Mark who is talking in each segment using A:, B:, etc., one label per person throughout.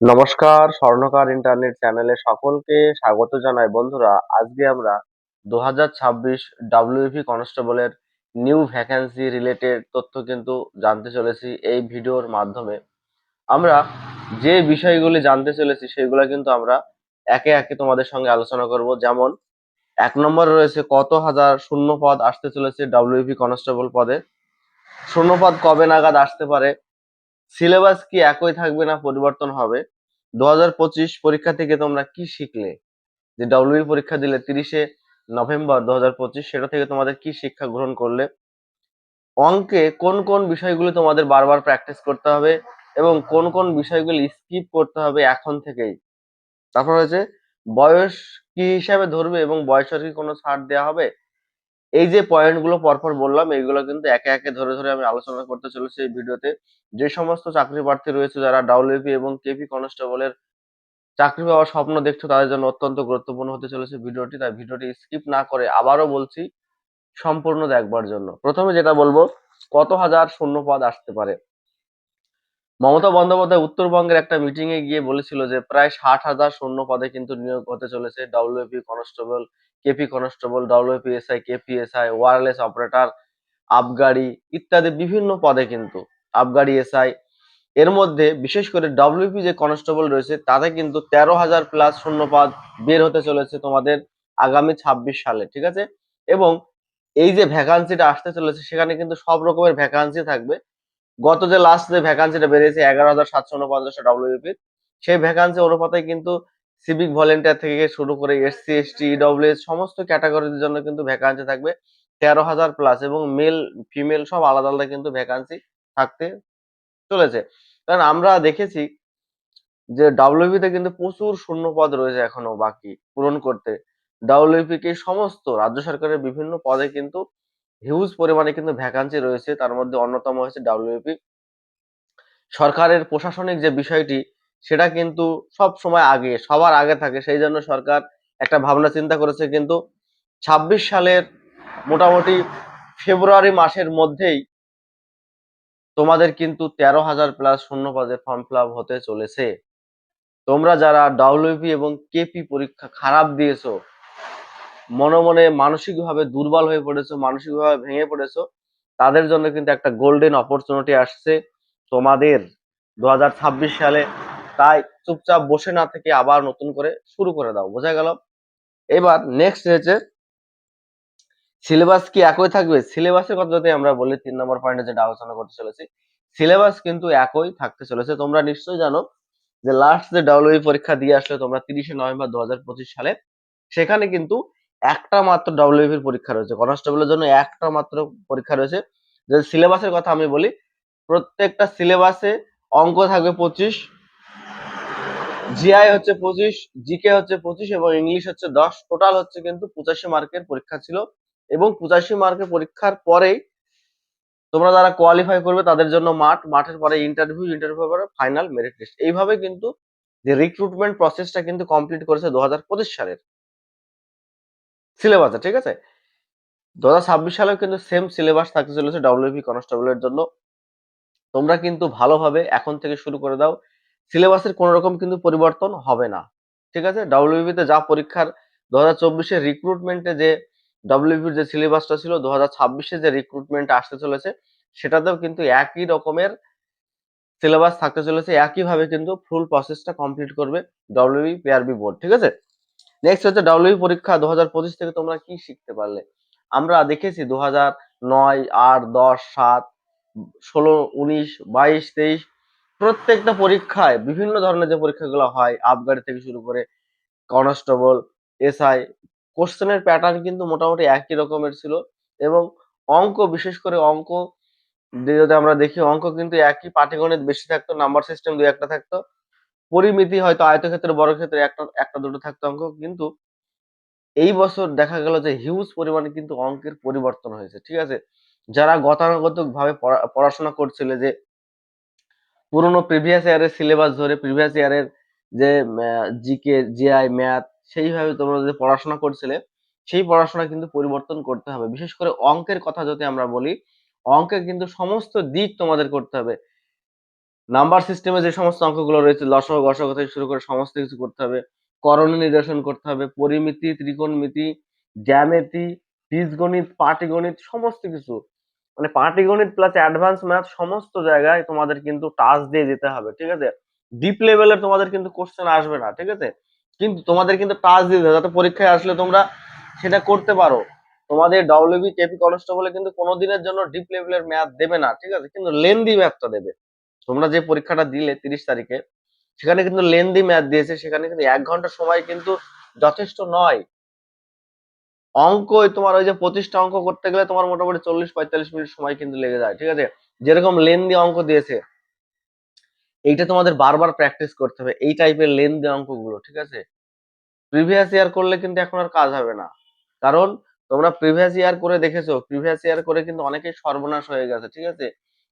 A: নমস্কার, স্বর্ণকার ইন্টারনেট চ্যানেলে সকলকে স্বাগত জানাই। বন্ধুরা, আজকে আমরা দু হাজার ছাব্বিশ ডাব্লিউপি কনস্টেবলের নিউ ভ্যাকেন্সি রিলেটেড তথ্য কিন্তু জানতে চলেছি এই ভিডিওর মাধ্যমে। আমরা যে বিষয়গুলি জানতে চলেছি সেগুলো কিন্তু আমরা একে একে তোমাদের সঙ্গে আলোচনা করব। যেমন, এক নম্বর রয়েছে কত হাজার শূন্য পদ আসতে চলেছে ডাব্লিউপি কনস্টেবল পদে? শূন্য পদ কবে নাগাদ আসতে পারে? সিলেবাস কি একই থাকবে না পরিবর্তন হবে? দু হাজার পঁচিশ পরীক্ষা থেকে তোমরা কি শিখলে? যে ডব্লিউ পরীক্ষা দিলে তিরিশে নভেম্বর দু হাজার পঁচিশ, সেটা থেকে তোমাদের কি শিক্ষা গ্রহণ করলে? অঙ্কে কোন কোন বিষয়গুলি তোমাদের বারবার প্র্যাকটিস করতে হবে এবং কোন কোন বিষয়গুলি স্কিপ করতে হবে এখন থেকেই? তারপর হচ্ছে বয়স কি হিসাবে ধরবে এবং বয়সের কি কোনো ছাড় দেওয়া হবে? এই যে পয়েন্টগুলো পরপর বললাম এইগুলো কিন্তু একে একে ধরে ধরে আমি আলোচনা করতে চলেছি এই ভিডিওতে। যে সমস্ত চাকরি প্রার্থী রয়েছে যারা ডাব্লিউপি এবং কেপি কনস্টেবলের চাকরি পাওয়ার স্বপ্ন দেখছ, তাদের জন্য অত্যন্ত গুরুত্বপূর্ণ হতে চলেছে ভিডিওটি। তাই ভিডিওটি স্কিপ না করে আবারও বলছি, সম্পূর্ণ দেখবার জন্য। প্রথমে যেটা বলব, কত হাজার শূন্য পদ আসতে পারে? মমতা বন্দ্যোপাধ্যায় উত্তরবঙ্গের একটা মিটিং এ গিয়ে বলেছিল যে, প্রায় ষাট হাজার শূন্য পদে কিন্তু নিয়োগ হতে চলেছে WP constable KP constable WP SI KPSI wireless operator আবগাড়ি ইত্যাদি বিভিন্ন পদে কিন্তু আবগাড়ি এসআই এর মধ্যে বিশেষ করে ডাব্লিউপি যে কনস্টেবল রয়েছে, তাতে কিন্তু তেরো হাজার প্লাস শূন্যপদ বের হতে চলেছে তোমাদের আগামী ছাব্বিশ সালে, ঠিক আছে? এবং এই যে ভ্যাকান্সিটা আসতে চলেছে, সেখানে কিন্তু সব রকমের ভ্যাকান্সি থাকবে। গত যে লাস্ট যে ভ্যাকান্সিটা বেরিয়েছে, এগারো হাজার সাতশো উনপঞ্চাশটা ডাব্লিউপি সেই ভ্যাকান্সি অনুপাতে কিন্তু সিভিক ভলেন্টিয়ার থেকে শুরু করে এসসি এসটি ইডব্লিউএস সমস্ত ক্যাটাগরির জন্য কিন্তু ভ্যাকান্সি থাকবে। তেরো হাজার প্লাস এবং মেল ফিমেল সব আলাদা আলাদা কিন্তু ভ্যাকান্সি থাকতে চলেছে। কারণ আমরা দেখেছি যে ডাব্লিউপি তে কিন্তু প্রচুর শূন্য পদ রয়েছে এখনও বাকি পূরণ করতে। ডাব্লিউপি কে সমস্ত রাজ্য সরকারের বিভিন্ন পদে কিন্তু হিউজ পরিমাণে কিন্তু ভ্যাকান্সি রয়েছে। তার মধ্যে অন্যতম হচ্ছে ডাব্লিউপি সরকারের প্রশাসনিক যে বিষয়টি সেটা কিন্তু সব সময় আগে, সবার আগে থাকে। সেই জন্য সরকার একটা ভাবনা চিন্তা করেছে কিন্তু ছাব্বিশ সালের মোটামুটি ফেব্রুয়ারি মাসের মধ্যেই তোমাদের কিন্তু তেরো হাজার প্লাস শূন্য পদের ফর্ম ফিল হতে চলেছে। তোমরা যারা ডাব্লিউপি এবং কেপি পরীক্ষা খারাপ দিয়েছ, মনে মনে মানসিকভাবে দুর্বল হয়ে পড়েছো, মানসিকভাবে ভেঙে পড়েছো, তাদের জন্য কিন্তু একটা গোল্ডেন অপরচুনিটি আসছে। তোমাদের দু হাজার ছাব্বিশ সালে তাই চুপচাপ বসে না থেকে আবার নতুন করে শুরু করে দাও, বোঝা গেল? এবার নেক্সট হচ্ছে সিলেবাস কি একই থাকবে? সিলেবাসের কথা যদি আমরা বলি, তিন নম্বর পয়েন্টে যেটা আলোচনা করতে চলেছি সিলেবাস কিন্তু একই থাকতে চলেছে। তোমরা নিশ্চয়ই জানো যে লাস্ট যে ডাব্লিউবি পরীক্ষা দিয়ে আসলে তোমরা তিরিশে নভেম্বর দু হাজার পঁচিশ সালে, সেখানে কিন্তু একটা মাত্র ডাব্লিউবির পরীক্ষা রয়েছে। কনস্টেবলের জন্য একটা মাত্র পরীক্ষা রয়েছে। যে সিলেবাসের কথা আমি বলি, প্রত্যেকটা সিলেবাসে অঙ্ক থাকবে পঁচিশ জিআই হচ্ছে পঁচিশ জিকে হচ্ছে পঁচিশ এবং ইংলিশ হচ্ছে দশ। টোটাল হচ্ছে কিন্তু পঁচাশি মার্কের পরীক্ষা ছিল এবং পঁচাশি মার্কের পরীক্ষার পরেই তোমরা যারা কোয়ালিফাই করবে তাদের জন্য মাঠ, মাঠের পরে ইন্টারভিউ ইন্টারভিউ পরে ফাইনাল মেরিট লিস্ট এইভাবে কিন্তু যে রিক্রুটমেন্ট প্রসেসটা কিন্তু কমপ্লিট করেছে দু হাজার পঁচিশ সালের। সিলেবাসে ঠিক আছে? দু হাজার ছাব্বিশ সালেও কিন্তু সেম সিলেবাস থাকতে চলেছে ডাব্লিউপি কনস্টেবলের জন্য। তোমরা কিন্তু ভালোভাবে এখন থেকে শুরু করে দাও। সিলেবাসের কোনো রকম কিন্তু পরিবর্তন হবে না। ঠিক আছে? ডাব্লিউবি তে যা পরীক্ষার দু হাজার চব্বিশের রিক্রুটমেন্টে যে ডাব্লিউবির যে সিলেবাসটা ছিল, দু হাজার ছাব্বিশে যে রিক্রুটমেন্ট আসতে চলেছে, সেটাতেও কিন্তু একই রকমের সিলেবাস থাকতে চলেছে, একইভাবে কিন্তু ফুল প্রসেসটা কমপ্লিট করবে ডাব্লিউবি পিআরবি বোর্ড ঠিক আছে? নেক্সট হচ্ছে ডাব্লিউবি পরীক্ষা দু হাজার পঁচিশ থেকে তোমরা কি শিখতে পারলে? আমরা দেখেছি দু হাজার নয়, আট, দশ, সাত, ষোলো, উনিশ, বাইশ, তেইশ প্রত্যেকটা পরীক্ষায় বিভিন্ন ধরনের যে পরীক্ষাগুলো হয় আবগারি থেকে শুরু করে কনস্টেবল এসআই কোশ্চেনের প্যাটার্ন কিন্তু মোটামুটি একই রকমের ছিল এবং অঙ্ক, বিশেষ করে অঙ্ক, যদি আমরা দেখি অঙ্ক কিন্তু একই পাটিগণিত বেশি থাকতো নাম্বার সিস্টেম দুই একটা থাকতো, পরিমিতি হয়তো আয়তক্ষেত্রে বড় ক্ষেত্রে একটা একটা দুটো থাকতো অঙ্ক, কিন্তু এই বছর দেখা গেল যে হিউজ পরিমাণে কিন্তু অঙ্কের পরিবর্তন হয়েছে, ঠিক আছে? যারা গতানুগতিক ভাবে পড়া- পড়াশোনা করছিল যে পুরোনো প্রিভিয়াস ইয়ারের সিলেবাস ধরে প্রিভিয়াস ইয়ারের যে জিকে জিআই ম্যাথ সেইভাবে তোমরা যে পড়াশোনা করছিলে, সেই পড়াশোনা কিন্তু পরিবর্তন করতে হবে। বিশেষ করে অঙ্কের কথা যদি আমরা বলি, অঙ্কের কিন্তু সমস্ত দিক তোমাদের করতে হবে। নাম্বার সিস্টেমে যে সমস্ত অঙ্কগুলো রয়েছে, লসক গসক থেকে শুরু করে সমস্ত কিছু করতে হবে। করণ নির্দেশন করতে হবে, পরিমিতি, ত্রিকোণমিতি, জ্যামিতি, বীজগণিত, পাটিগণিত, সমস্ত কিছু। মানে পাটিগণিত প্লাস অ্যাডভান্স ম্যাথ সমস্ত জায়গায় তোমাদের কিন্তু টাচ দিয়ে যেতে হবে, ঠিক আছে? ডিপ লেভেলের তোমাদের কিন্তু কোশ্চেন আসবে না, ঠিক আছে? কিন্তু তোমাদের কিন্তু টাচ দিয়ে দেবে যাতে পরীক্ষায় আসলে তোমরা সেটা করতে পারো। তোমাদের ডব্লিউবি কেপি কনস্টেবলে কিন্তু কোনোদিনের জন্য ডিপ লেভেলের ম্যাথ দেবে না, ঠিক আছে? কিন্তু লেন্দি ম্যাথটা দেবে। তোমরা যে পরীক্ষাটা দিলে তিরিশ তারিখে, সেখানে কিন্তু লেন্দি ম্যাথ দিয়েছে, সেখানে কিন্তু এক ঘণ্টা সময় কিন্তু যথেষ্ট নয়। অঙ্ক তোমার ওই যে পঁচিশটা অঙ্ক করতে গেলে তোমার মোটামুটি চল্লিশ পঁয়তাল্লিশ মিনিট সময় কিন্তু লেগে যায়, ঠিক আছে? যেরকম লেন্দি অঙ্ক দিয়েছে, এইটা তোমাদের বারবার প্র্যাকটিস করতে হবে, এই টাইপের লেন্দি অঙ্কগুলো, ঠিক আছে? প্রিভিয়াস ইয়ার করলে কিন্তু এখন আর কাজ হবে না, কারণ তোমরা প্রিভিয়াস ইয়ার করে দেখেছ প্রিভিয়াস ইয়ার করে কিন্তু অনেকেই সর্বনাশ হয়ে গেছে, ঠিক আছে?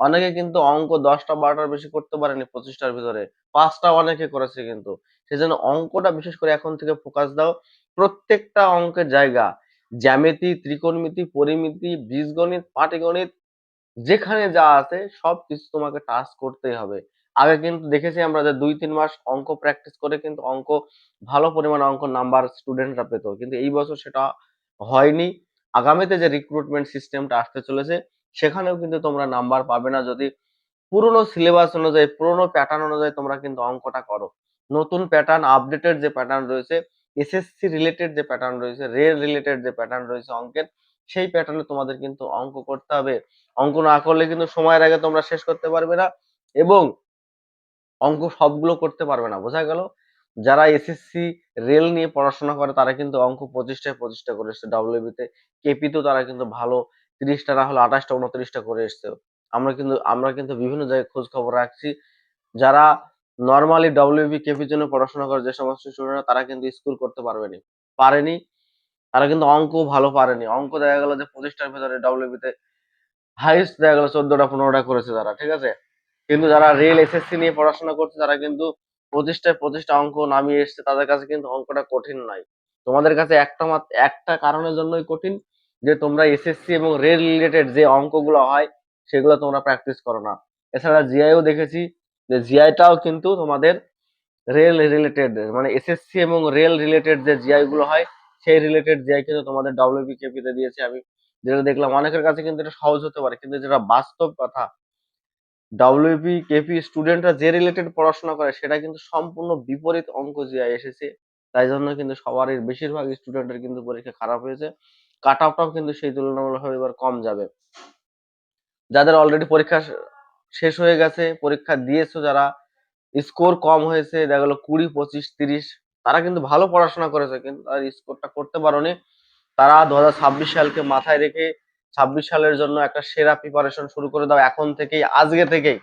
A: অনেকে কিন্তু অঙ্ক দশটা বারোটার বেশি করতে পারেনি পঁচিশটার ভিতরে পাঁচটা অনেকে করেছে কিন্তু, সেজন্য অঙ্কটা বিশেষ করে এখন থেকে ফোকাস দাও, প্রত্যেকটা অঙ্কের জায়গা জ্যামিতি, ত্রিকোণমিতি, পরিমিতি, বীজগণিত, পাটিগণিত, যেখানে যা আছে সব কিছু তোমাকে টাচ করতেই হবে। আগে কিন্তু দেখেছি আমরা যে দুই, তিন মাস অঙ্ক প্র্যাকটিস করে কিন্তু অঙ্ক, ভালো পরিমাণ অঙ্ক নাম্বার স্টুডেন্টরা পেত। কিন্তু এই বছর সেটা হয়নি। আগামীতে যে রিক্রুটমেন্ট সিস্টেমটা আসতে চলেছে, সেখানেও কিন্তু তোমরা নাম্বার পাবে না। যদি পুরনো সিলেবাস অনুযায়ী, পুরনো প্যাটার্ন অনুযায়ী তোমরা কিন্তু অঙ্কটা করো। নতুন প্যাটার্ন আপডেটেড যে প্যাটার্ন রয়েছে এসএসসি রিলেটেড যে প্যাটার্ন রয়েছে রেল রিলেটেড যে প্যাটার্ন রয়েছে অঙ্কের, সেই প্যাটার্নে তোমাদের কিন্তু অঙ্ক করতে হবে। অঙ্ক না করলে কিন্তু সময়ের আগে তোমরা শেষ করতে পারবে না এবং অঙ্ক সবগুলো করতে পারবে না, বোঝা গেল? যারা এসএসসি রেল নিয়ে পড়াশোনা করে, তারা কিন্তু অঙ্ক পঁচিশটায় পঁচিশটা করে এসছে ডাব্লিউবিতে কেপিতেও তারা কিন্তু ভালো, তিরিশটা না হলে আঠাশটা উনত্রিশটা করে এসছে। আমরা কিন্তু আমরা কিন্তু বিভিন্ন জায়গায় খোঁজ খবর রাখছি। যারা নর্মালি ডব্লিউবি কেপির জন্য পড়াশোনা করে যে সমস্ত স্টুডেন্টরা তারা কিন্তু স্কুল করতে পারবেনি। পারেনি। তারা কিন্তু অঙ্ক ভালো পারেনি। অঙ্ক দেখা গেল যে পঁচিশটার ভিতরে ডব্লিউবিতে হাইস্ট দেখা গেল চোদ্দটা, পনেরোটা করেছে তারা, ঠিক আছে? কিন্তু যারা রেল এসএসসি নিয়ে পড়াশোনা করছে, তারা কিন্তু পঁচিশটায় পঁচিশটা অঙ্ক নামিয়ে এসছে। তাদের কাছে কিন্তু অঙ্কটা কঠিন নয়। তোমাদের কাছে একটা মাত্র একটা কারণের জন্যই কঠিন যে তোমরা এসএসসি এবং রেল রিলেটেড যে অঙ্কগুলো হয়, সেগুলো তোমরা প্র্যাকটিস করো না। এছাড়া জিআইও দেখেছি যে জিআইটাও কিন্তু তোমাদের রেল রিলেটেড মানে এসএসসি এবং রেল রিলেটেড যে জিআই গুলো হয়, সেই রিলেটেড জিআই কিন্তু তোমাদের ডব্লিউবিকেপি তে দিয়েছে। আমি যেটা দেখলাম, অনেকের কাছে কিন্তু এটা সহজ হতে পারে, কিন্তু যেটা বাস্তব কথা ডাব্লিউপি কেপি স্টুডেন্টরা যে রিলেটেড পড়াশোনা করে, সেটা কিন্তু সম্পূর্ণ বিপরীত অঙ্ক জিআই এসেছে। তাই জন্য কিন্তু সবারই বেশিরভাগ স্টুডেন্টের কিন্তু পরীক্ষা খারাপ হয়েছে। কাট অফটাও কিন্তু সেই তুলনামূলকভাবে এবার কম যাবে। যাদের অলরেডি পরীক্ষা শেষ হয়ে গেছে, পরীক্ষা দিয়েছ যারা স্কোর কম হয়েছে, দেখা গেলো কুড়ি, পঁচিশ, তিরিশ, তারা কিন্তু ভালো পড়াশোনা করেছে, কিন্তু তার স্কোরটা করতে পারোনি। তারা দু সালকে মাথায় রেখে ছাব্বিশ সালের জন্য একটা সেরা প্রিপারেশন শুরু করে দাও, এখন থেকেই, আজকে থেকেই।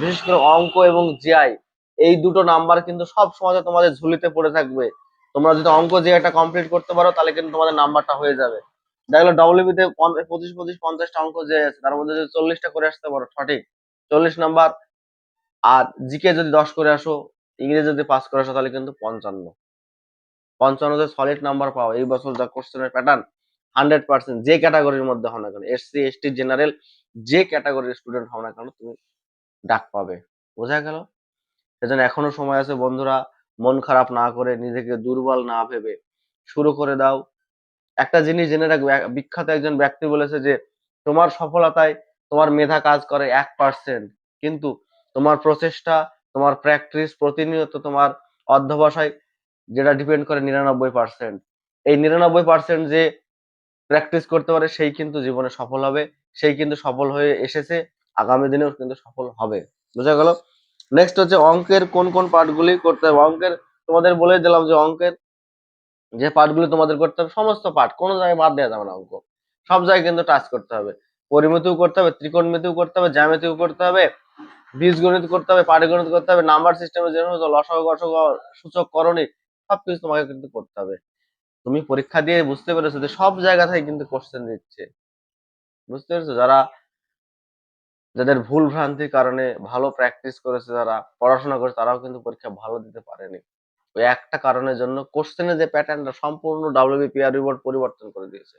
A: বিশেষ করে অঙ্ক এবং জিআই এই দুটো নাম্বার কিন্তু সব সময় তোমাদের ঝুলিতে পড়ে থাকবে। তোমরা যদি অঙ্ক জিআইটা কমপ্লিট করতে পারো, তাহলে কিন্তু তোমাদের নাম্বারটা হয়ে যাবে। দেখল ডব্লিউবিতে পঁচিশ পঁচিশ, পঞ্চাশটা অঙ্ক যে আছে, তার মধ্যে যদি চল্লিশটা করে আসতে পারো, সঠিক। চল্লিশ নাম্বার। আর জিকে যদি দশ করে আসো, ইংরেজি যদি পাস করে আসো, তাহলে কিন্তু পঞ্চান্ন। পঞ্চান্নতে সলিড নাম্বার পাও। এই বছর যা কোশ্চেনের প্যাটার্ন হান্ড্রেড পার্সেন্ট যে ক্যাটাগরির মধ্যে হও না কেন এসসি এসটি জেনারেল যে ক্যাটাগরির স্টুডেন্ট হও না কেন, তুমি ডাক পাবে। বোঝা গেল? সেজন্য এখনও সময় আছে বন্ধুরা, মন খারাপ না করে নিজেকে দুর্বল না ভেবে শুরু করে দাও। একটা জিনিস জেনে রাখবে বিখ্যাত একজন ব্যক্তি বলেছে যে, তোমার সফলতায় তোমার মেধা কাজ করে এক পার্সেন্ট কিন্তু তোমার প্রচেষ্টা, তোমার প্র্যাকটিস প্রতিনিয়ত তোমার অধ্যবসায় যেটা ডিপেন্ড করে নিরানব্বই পার্সেন্ট এই নিরানব্বই পার্সেন্ট যে প্র্যাকটিস করতে পারে সেই কিন্তু জীবনে সফল হবে, সেই কিন্তু সফল হয়ে এসেছে, আগামী দিনেও কিন্তু সফল হবে। বুঝা গেল? নেক্সট হচ্ছে অঙ্কের কোন কোন পার্টগুলি করতে হবে? অঙ্কের তোমাদের বলে দিলাম যে অঙ্কের যে পার্টগুলো তোমাদের করতে হবে, সমস্ত পার্ট কোনো জায়গায় বাদ দেওয়া যাবে না অঙ্ক। সব জায়গায় কিন্তু টাচ করতে হবে। পরিমিতিও করতে হবে, ত্রিকোণমিতিও করতে হবে, জ্যামিতিও করতে হবে, বীজগণিত করতে হবে, পাটিগণিত করতে হবে, নাম্বার সিস্টেমে যে সমস্ত লসক গসক সূচক, করণী, সবকিছু তোমাকে কিন্তু করতে হবে। তুমি পরীক্ষা দিয়ে বুঝতে পেরেছ যে সব জায়গা থেকে কিন্তু কোশ্চেন দিচ্ছে। বুঝতে পেরেছ? যারা, যাদের ভুল ভ্রান্তির কারণে ভালো প্র্যাকটিস করেছে, যারা পড়াশোনা করেছে, তারাও কিন্তু পরীক্ষা ভালো দিতে পারেনি। ওই একটা কারণের জন্য কোশ্চেনের যে প্যাটার্নটা সম্পূর্ণ ডাব্লিউবিপিআর রিপোর্ট পরিবর্তন করে দিয়েছে।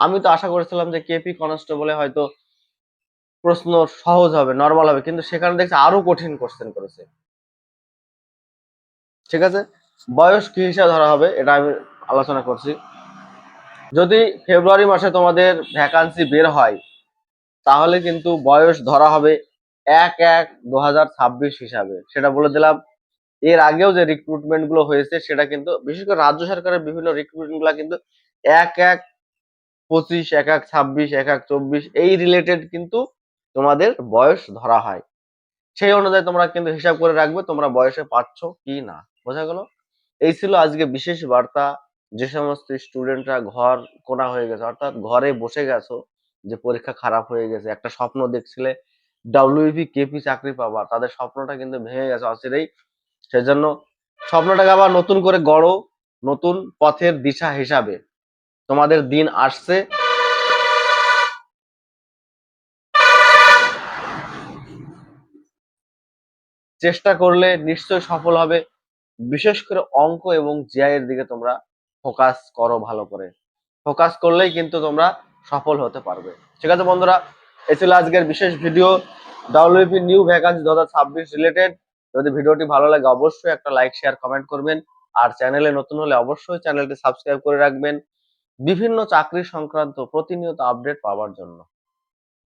A: আমি তো আশা করেছিলাম যে কেপি কনস্টেবলে হয়তো প্রশ্ন সহজ হবে নর্মাল হবে, কিন্তু সেখানে দেখছি আরও কঠিন কোশ্চেন করেছে। ঠিক আছে? বয়স কি হিসাবে ধরা হবে এটা আমি আলোচনা করছি। যদি ফেব্রুয়ারি মাসে তোমাদের ভ্যাকান্সি বের হয়, তাহলে কিন্তু বয়স ধরা হবে এক এক দু হিসাবে। সেটা বলে দিলাম এর আগেও যে রিক্রুটমেন্টগুলো হয়েছে, সেটা কিন্তু বিশেষ করে রাজ্য সরকারের বিভিন্ন রিক্রুটমেন্টগুলো কিন্তু এক এক পঁচিশ, এক এক ছাব্বিশ, এক এক চব্বিশ এই রিলেটেড কিন্তু তোমাদের বয়স ধরা হয়। সেই অনুযায়ী তোমরা কিন্তু হিসাব করে রাখবে তোমরা বয়সে পাচ্ছ কি না, বোঝা গেল? এই ছিল আজকে বিশেষ বার্তা। যে সমস্ত স্টুডেন্টরা ঘর কোনা হয়ে গেছে, অর্থাৎ ঘরে বসে গেছো, যে পরীক্ষা খারাপ হয়ে গেছে, একটা স্বপ্ন দেখছিলে ডাব্লিউপি কেপি চাকরি পাবা, তাদের স্বপ্নটা কিন্তু ভেঙে গেছে, অচিরেই সেজন্য স্বপ্নটাকে আবার নতুন করে গড়ো, নতুন পথের দিশা হিসাবে। তোমাদের দিন আসছে। চেষ্টা করলে নিশ্চয়ই সফল হবে। বিশেষ করে অঙ্ক এবং জিআই এর দিকে তোমরা ফোকাস করো ভালো করে। ফোকাস করলেই কিন্তু তোমরা সফল হতে পারবে। ঠিক আছে বন্ধুরা এই ছিল আজকের বিশেষ ভিডিও ডাব্লিউপি নিউ ভ্যাকান্সি দু হাজার ছাব্বিশ রিলেটেড যদি ভিডিওটি ভালো লাগে, অবশ্যই একটা লাইক শেয়ার কমেন্ট করবেন। আর চ্যানেলে নতুন হলে অবশ্যই চ্যানেলটি সাবস্ক্রাইব করে রাখবেন। বিভিন্ন চাকরি সংক্রান্ত প্রতিনিয়ত আপডেট পাওয়ার জন্য।